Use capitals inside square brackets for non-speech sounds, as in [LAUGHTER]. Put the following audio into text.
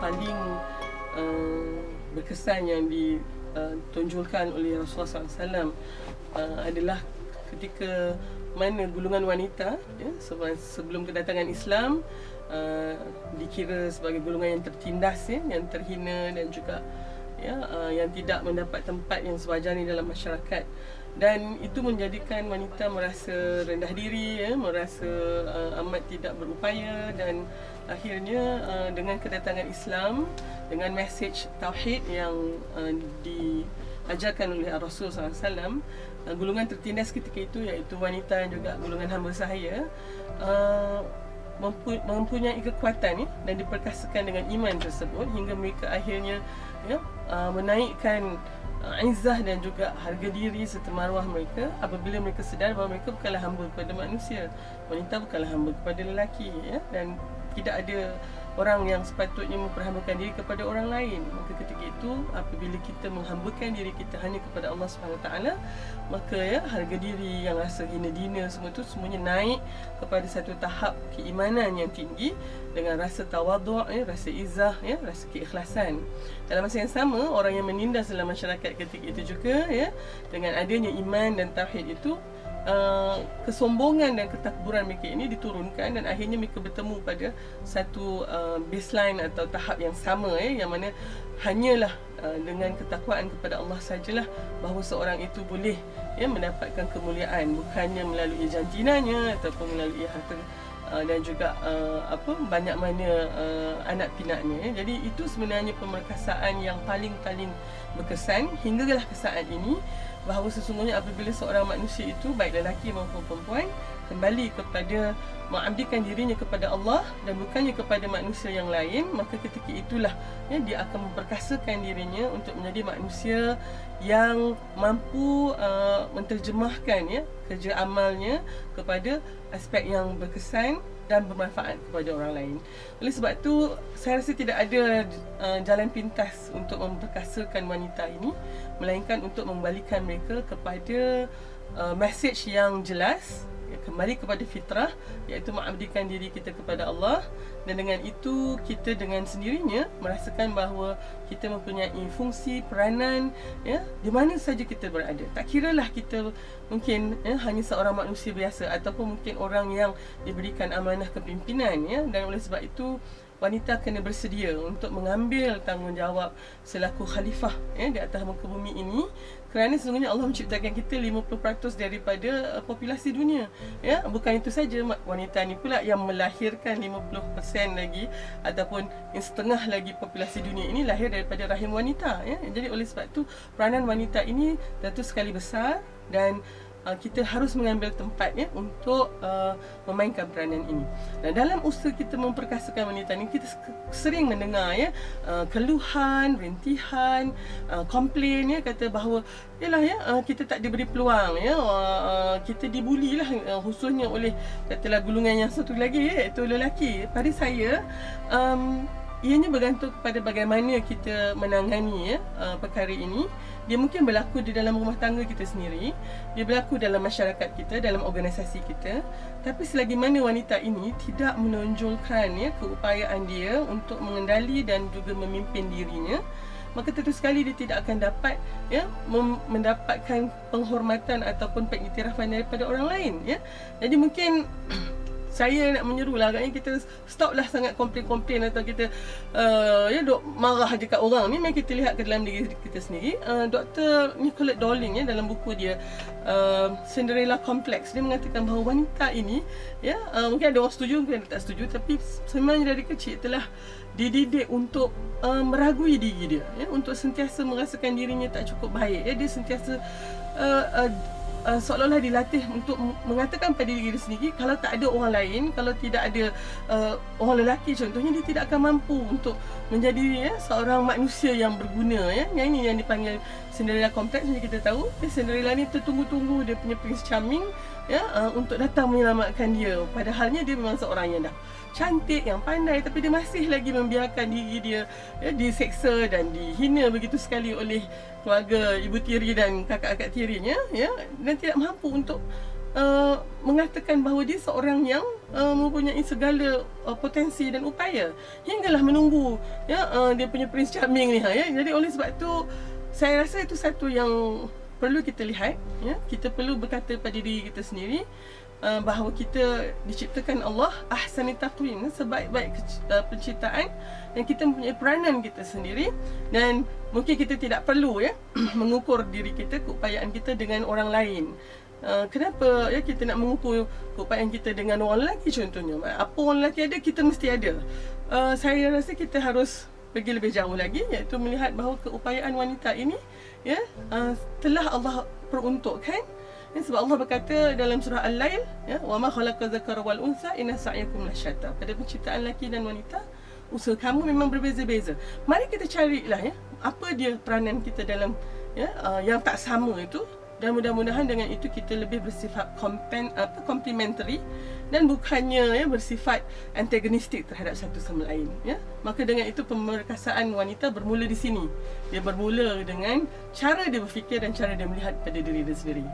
paling uh, berkesan yang ditunjulkan oleh Rasulullah SAW uh, adalah ketika mana gulungan wanita ya, sebelum kedatangan Islam uh, dikira sebagai gulungan yang tertindas ya, yang terhina dan juga ya, uh, yang tidak mendapat tempat yang sewajarnya dalam masyarakat. Dan itu menjadikan wanita merasa rendah diri ya merasa uh, amat tidak berupaya dan akhirnya uh, dengan kedatangan Islam dengan mesej tauhid yang uh, diajarkan oleh Rasul SAW uh, golongan tertindas ketika itu iaitu wanita dan juga golongan hamba sahaya uh, mempunyai kekuatan ya, dan diperkasakan dengan iman tersebut hingga mereka akhirnya ya, uh, menaikkan uh, izzah dan juga harga diri serta maruah mereka apabila mereka sedar bahawa mereka bukanlah hamba kepada manusia wanita bukanlah hamba kepada lelaki ya dan tidak ada orang yang sepatutnya memperhambakan diri kepada orang lain. Maka ketika itu apabila kita menghambakan diri kita hanya kepada Allah SWT maka ya harga diri yang rasa hina dina semua itu semuanya naik kepada satu tahap keimanan yang tinggi dengan rasa tawaduk ya rasa izah ya rasa keikhlasan. Dalam masa yang sama orang yang menindas dalam masyarakat ketika itu juga ya dengan adanya iman dan tauhid itu Uh, kesombongan dan ketakburan mereka ini diturunkan dan akhirnya mereka bertemu pada satu uh, baseline atau tahap yang sama eh yang mana hanyalah uh, dengan ketakwaan kepada Allah sajalah bahawa seorang itu boleh ya mendapatkan kemuliaan. Bukannya melalui jantinanya ataupun melalui harta uh, dan juga uh, apa banyak mana uh, anak pinaknya ya. jadi itu sebenarnya pemerkasaan yang paling-paling berkesan hinggalah ke saat ini bahawa sesungguhnya apabila seorang manusia itu baik lelaki maupun perempuan kembali kepada mengabdikan dirinya kepada Allah dan bukannya kepada manusia yang lain maka ketika itulah ya, dia akan memperkasakan dirinya untuk menjadi manusia yang mampu uh, menterjemahkan ya kerja amalnya kepada aspek yang berkesan dan bermanfaat kepada orang lain. Oleh sebab itu, saya rasa tidak ada uh, jalan pintas untuk memperkasakan wanita ini melainkan untuk membalikan mereka kepada uh, message yang jelas ya, kembali kepada fitrah iaitu mengabdikan diri kita kepada Allah. Dan dengan itu kita dengan sendirinya merasakan bahawa kita mempunyai fungsi peranan ya di mana saja kita berada. Tak kiralah kita mungkin ya, hanya seorang manusia biasa ataupun mungkin orang yang diberikan amanah kepimpinan ya. Dan oleh sebab itu wanita kena bersedia untuk mengambil tanggungjawab selaku khalifah ya, di atas muka bumi ini. Kerana sesungguhnya Allah menciptakan kita 50% daripada uh, populasi dunia ya. Bukan itu saja wanita ni pula yang melahirkan 50% lagi ataupun setengah lagi populasi dunia ini lahir daripada rahim wanita ya. Jadi oleh sebab itu peranan wanita ini tentu sekali besar dan uh, kita harus mengambil tempat ya untuk uh, memainkan peranan ini. Dan dalam usaha kita memperkasakan wanita ini kita sering mendengar ya uh, keluhan, rintihan, uh, komplain ya kata bahawa yalah ya uh, kita tak diberi peluang ya uh, uh, kita dibulilah uh, khususnya oleh katalah gulungan yang satu lagi iaitu lelaki. Pada saya um, ianya bergantung kepada bagaimana kita menangani ya uh, perkara ini. Dia mungkin berlaku di dalam rumah tangga kita sendiri. Dia berlaku dalam masyarakat kita dalam organisasi kita. Tapi selagi mana wanita ini tidak menonjolkan ya keupayaan dia untuk mengendali dan juga memimpin dirinya maka tentu sekali dia tidak akan dapat ya mendapatkan penghormatan ataupun pengiktirafan daripada orang lain ya. Jadi mungkin saya nak menyeru lah. Agaknya kita stop lah sangat komplain-komplain atau kita uh, ya dok marah je kat orang. Ni mari kita lihat ke dalam diri kita sendiri. Uh, Dr. Nicolette Darling ya dalam buku dia uh, Cinderella Complex dia mengatakan bahawa wanita ini ya uh, mungkin ada orang setuju mungkin ada tak setuju tapi sebenarnya dari kecil telah dididik untuk uh, meragui diri dia ya untuk sentiasa merasakan dirinya tak cukup baik ya. Dia sentiasa uh, uh, uh, seolah-olah dilatih untuk mengatakan pada diri sendiri kalau tak ada orang lain kalau tidak ada uh, orang lelaki contohnya dia tidak akan mampu untuk menjadi ya, seorang manusia yang berguna ya. Yang ini yang dipanggil Cinderella Complex macam kita tahu ya, Cinderella ni tertunggu-tunggu dia punya Prince Charming ya uh, untuk datang menyelamatkan dia. Padahalnya dia memang seorang yang dah cantik yang pandai tapi dia masih lagi membiarkan diri dia ya, diseksa dan dihina begitu sekali oleh keluarga ibu tiri dan kakak-kakak tirinya ya. Dan tidak mampu untuk uh, mengatakan bahawa dia seorang yang uh, mempunyai segala uh, potensi dan upaya. Hinggalah menunggu ya uh, dia punya prince charming ni ha ya. Jadi oleh sebab tu saya rasa itu satu yang perlu kita lihat ya kita perlu berkata pada diri kita sendiri uh, bahawa kita diciptakan Allah ahsani taqwim sebaik-baik uh, penciptaan dan kita mempunyai peranan kita sendiri. Dan mungkin kita tidak perlu ya [CLEARS THROAT] mengukur diri kita keupayaan kita dengan orang lain. Uh, kenapa ya kita nak mengukur keupayaan kita dengan orang lelaki contohnya? Apa orang lelaki ada kita mesti ada. Uh, saya rasa kita harus pergi lebih jauh lagi iaitu melihat bahawa keupayaan wanita ini ya uh, telah Allah peruntukkan Ya, sebab Allah berkata dalam surah Al-Lail, ya, "Wa ma khalaqa dzakara wal unsa inna sa'yakum lasyatta." Pada penciptaan lelaki dan wanita, usaha kamu memang berbeza-beza. Mari kita carilah ya, apa dia peranan kita dalam ya, uh, yang tak sama itu dan mudah-mudahan dengan itu kita lebih bersifat kompen, apa complementary dan bukannya ya bersifat antagonistik terhadap satu sama lain ya. Maka dengan itu pemerkasaan wanita bermula di sini. Dia bermula dengan cara dia berfikir dan cara dia melihat pada diri dia sendiri